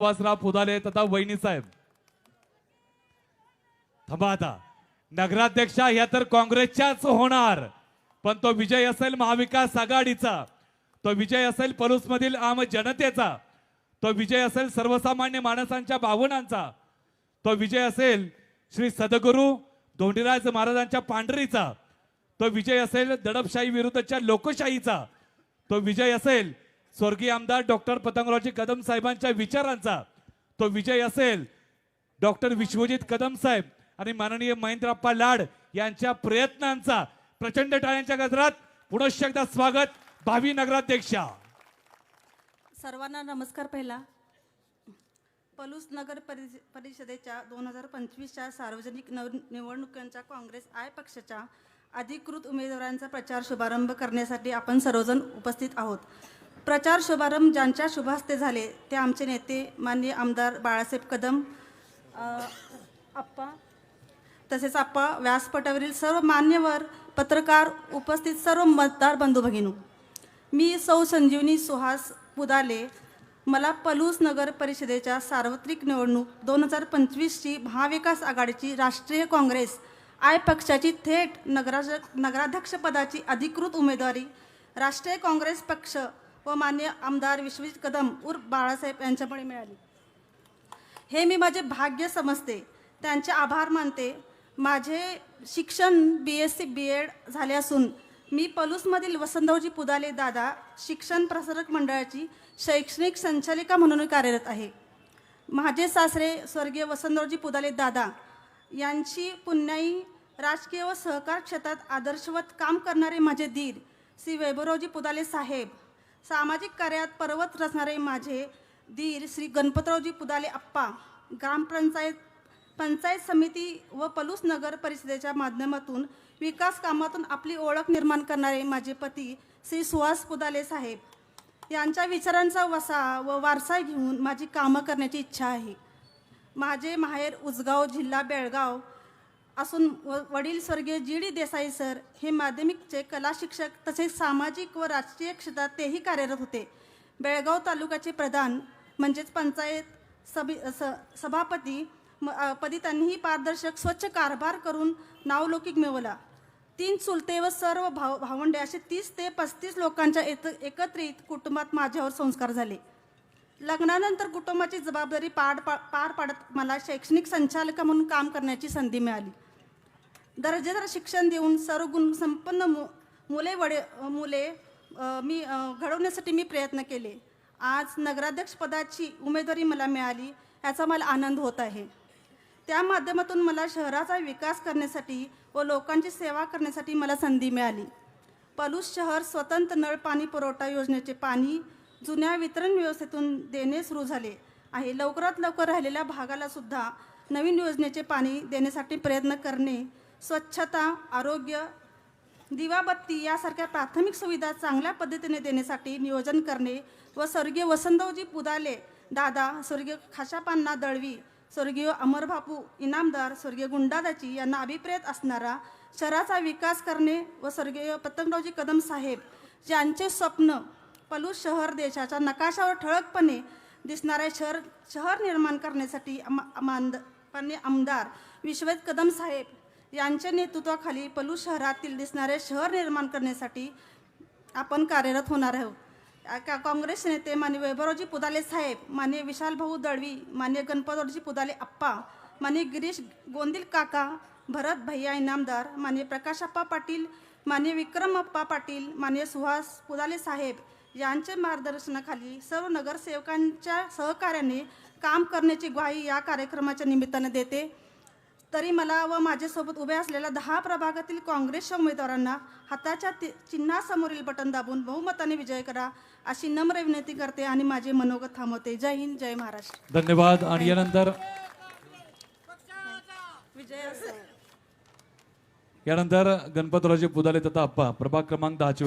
वासराव फुदाले तथा वहिनी साहेब. थांबा आता. नगराध्यक्षा ह्या तर काँग्रेसच्याच होणार. पण तो विजय असेल महाविकास आघाडीचा. तो विजय असेल पलूसमधील आम जनतेचा. तो विजय असेल सर्वसामान्य माणसांच्या भावनांचा. तो विजय असेल श्री सदगुरू धोंडीराज महाराजांच्या पांढरीचा. तो विजय असेल दडपशाही विरुद्धच्या लोकशाहीचा. तो विजय असेल स्वर्गीय आमदार डॉक्टर पतंगरावजी कदम साहेबांच्या विचारांचा तो विजय असेल. डॉक्टर विश्वजित कदम साहेब आणि माननीय महेंद्रप्पा लाड यांच्या प्रयत्नांचा प्रचंड टाळ्यांच्या गजरात पुनश्च एकदा स्वागत भावी नगराध्यक्षा. सर्वांना नमस्कार पहिला. पलूस नगर परि परिषदेच्या दोन हजार पंचवीसच्या सार्वजनिक नव निवडणुकांच्या काँग्रेस आय पक्षाच्या अधिकृत उमेदवारांचा प्रचार शुभारंभ करण्यासाठी आपण सर्वजण उपस्थित आहोत. प्रचार शुभारंभ ज्यांच्या शुभहस्ते झाले ते आमचे नेते माननीय आमदार बाळासाहेब कदम आप्पा तसेच आप्पा व्यासपटावरील सर्व मान्यवर पत्रकार उपस्थित सर्व मतदार बंधू भगिनू. मी सौ संजीवनी सुहास पुदाले मला पलूस नगर परिषदेच्या सार्वत्रिक निवडणूक दोन हजार पंचवीसची महाविकास आघाडीची राष्ट्रीय काँग्रेस आय पक्षाची थेट नगराज नगराध्यक्षपदाची अधिकृत उमेदवारी राष्ट्रीय काँग्रेस पक्ष व मान्य आमदार विश्वजित कदम उर्फ बाळासाहेब यांच्यामुळे मिळाली. हे मी माझे भाग्य समजते. त्यांचे आभार मानते. माझे शिक्षण B S C B Ed झाले असून मी पलूसमधील वसंतरावजी पुदाले दादा शिक्षण प्रसारक मंडळाची शैक्षणिक संचालिका म्हणून कार्यरत आहे. माझे सासरे स्वर्गीय वसंतरावजी पुदाले दादा यांची पुण्याई राजकीय व सहकार क्षेत्रात आदर्शवत काम करणारे माझे दीर श्री वैभवरावजी पुदाले साहेब. सामाजिक कार्यात पर्वत रचणारे माझे दीर श्री गणपतरावजी पुदाले आप्पा ग्रामपंचायत पंचायत समिती व पलूस नगर परिषदेच्या माध्यमातून विकास कामातून आपली ओळख निर्माण करणारे माझे पती श्री सुहास पुदाले साहेब. यांच्या विचारांचा वसा व वारसा घेऊन माझी कामं करण्याची इच्छा आहे. माझे माहेर उजगाव जिल्हा बेळगाव असून व वडील स्वर्गीय जी डी देसाई सर हे माध्यमिकचे कला शिक्षक तसेच सामाजिक व राजकीय क्षेत्रात तेही कार्यरत होते. बेळगाव तालुक्याचे प्रधान म्हणजेच पंचायत सभि स सभापती म- पदी त्यांनीही पारदर्शक स्वच्छ कारभार करून नावलौकिक मिळवला. तीन चुलते व सर्व भाव भावंडे असे तीस ते पस्तीस लोकांच्या एक एकत्रित कुटुंबात माझ्यावर संस्कार झाले. लग्नानंतर कुटुंबाची जबाबदारी पार पा पार पाडत मला शैक्षणिक संचालक म्हणून काम करण्याची संधी मिळाली. दर्जेदार शिक्षण देऊन सर्वगुण संपन्न मु मुले वडे मुले मी घडवण्यासाठी मी प्रयत्न केले. आज नगराध्यक्षपदाची उमेदवारी मला मिळाली याचा मला आनंद होत आहे. त्या माध्यमातून मला शहराचा विकास करण्यासाठी व लोकांची सेवा करण्यासाठी मला संधी मिळाली. पलूस शहर स्वतंत्र नळ पाणी पुरवठा योजनेचे पाणी जुन्या वितरण व्यवस्थेतून देणे सुरू झाले आहे. लवकरात लवकर राहिलेल्या भागाला सुद्धा नवीन योजनेचे पाणी देण्यासाठी प्रयत्न करणे स्वच्छता आरोग्य दिवाबत्ती यासारख्या प्राथमिक सुविधा चांगल्या पद्धतीने देण्यासाठी नियोजन करणे व स्वर्गीय वसंतवजी पुदाले दादा स्वर्गीय खाशापांना दळवी स्वर्गीय अमरबापू इनामदार स्वर्गीय गुंडादाची यांना अभिप्रेत असणारा शहराचा विकास करणे व स्वर्गीय पतंगरावजी कदम साहेब ज्यांचे स्वप्न पलूस शहर देशाच्या नकाशावर ठळकपणे दिसणारे शहर शहर निर्माण करण्यासाठी आम- आमांद आमदार विश्वत कदम साहेब यांच्या नेतृत्वाखाली पलू शहरातील दिसणारे शहर निर्माण करण्यासाठी आपण कार्यरत होणार आहोत. का- काँग्रेस नेते माननीय वैभवरावजी पुदाले साहेब माननीय विशाल भाऊ दळवी माननीय गणपतरावजी पुदाले आप्पा माननीय गिरीश गोंदिल काका भरत भैया इनामदार माननीय प्रकाशप्पा पाटील माननीय विक्रमप्पा पाटील माननीय सुहास पुदाले साहेब यांच्या मार्गदर्शनाखाली सर्व नगरसेवकांच्या सहकार्याने काम करण्याची ग्वाही या कार्यक्रमाच्या निमित्तानं देते. तरी मला व माझ्यासोबत उभे असलेल्या दहा प्रभागातील काँग्रेसच्या उमेदवारांना हाताच्या ति- चिन्हासमोरील बटन दाबून बहुमताने विजय करा अशी नम्र विनंती करते आणि माझे मनोगत थांबवते. जय हिंद जय महाराष्ट्र. धन्यवाद. आणि यानंतर यानंतर गणपतरावजी पुदाले तथा अप्पा प्रभाग क्रमांक दहाचे